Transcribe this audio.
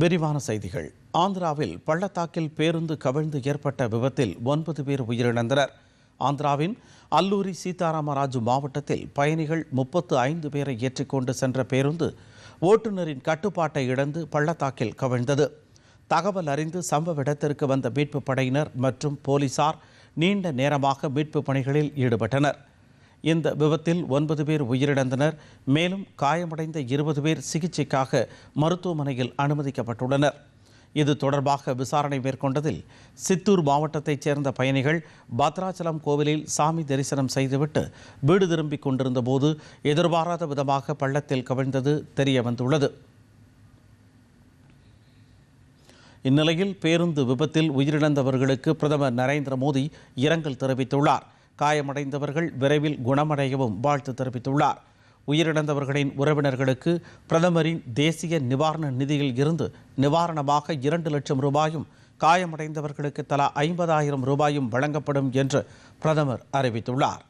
விரிவான செய்திகள். ஆந்திராவில் பள்ளத்தாக்கில் பேருந்து கவிழ்ந்து ஏற்பட்ட விபத்தில் ஒன்பது பேர் உயிரிழந்தனர். ஆந்திராவின் அல்லூரி சீதாராமராஜு மாவட்டத்தில் பயணிகள் முப்பத்து ஐந்து பேரை ஏற்றிக்கொண்டு சென்ற பேருந்து ஓட்டுநரின் கட்டுப்பாட்டை இழந்து பள்ளத்தாக்கில் கவிழ்ந்தது. தகவல் அறிந்து சம்பவ இடத்திற்கு வந்த மீட்புப் படையினர் மற்றும் போலீசார் நீண்ட நேரமாக மீட்புப் பணிகளில் ஈடுபட்டனர். இந்த விபத்தில் ஒன்பது பேர் உயிரிழந்தனர். மேலும் காயமடைந்த இருபது பேர் சிகிச்சைக்காக மருத்துவமனையில் அனுமதிக்கப்பட்டுள்ளனர். இது தொடர்பாக விசாரணை மேற்கொண்டதில் சித்தூர் மாவட்டத்தைச் சேர்ந்த பயணிகள் பத்ராச்சலம் கோவிலில் சாமி தரிசனம் செய்துவிட்டு வீடு திரும்பிக் கொண்டிருந்த போது எதிர்பாராத விதமாக பள்ளத்தில் கவிழ்ந்தது தெரிய வந்துள்ளது இந்நிலையில் பேருந்து விபத்தில் உயிரிழந்தவர்களுக்கு பிரதமர் நரேந்திர மோடி இரங்கல் தெரிவித்துள்ளார். காயமடைந்தவர்கள் விரைவில் குணமடையவும் வாழ்த்து தெரிவித்துள்ளார். உயிரிழந்தவர்களின் உறவினர்களுக்கு பிரதமரின் தேசிய நிவாரண நிதியில் இருந்து நிவாரணமாக இரண்டு லட்சம் ரூபாயும் காயமடைந்தவர்களுக்கு தலா ஐம்பதாயிரம் ரூபாயும் வழங்கப்படும் என்று பிரதமர் அறிவித்துள்ளார்.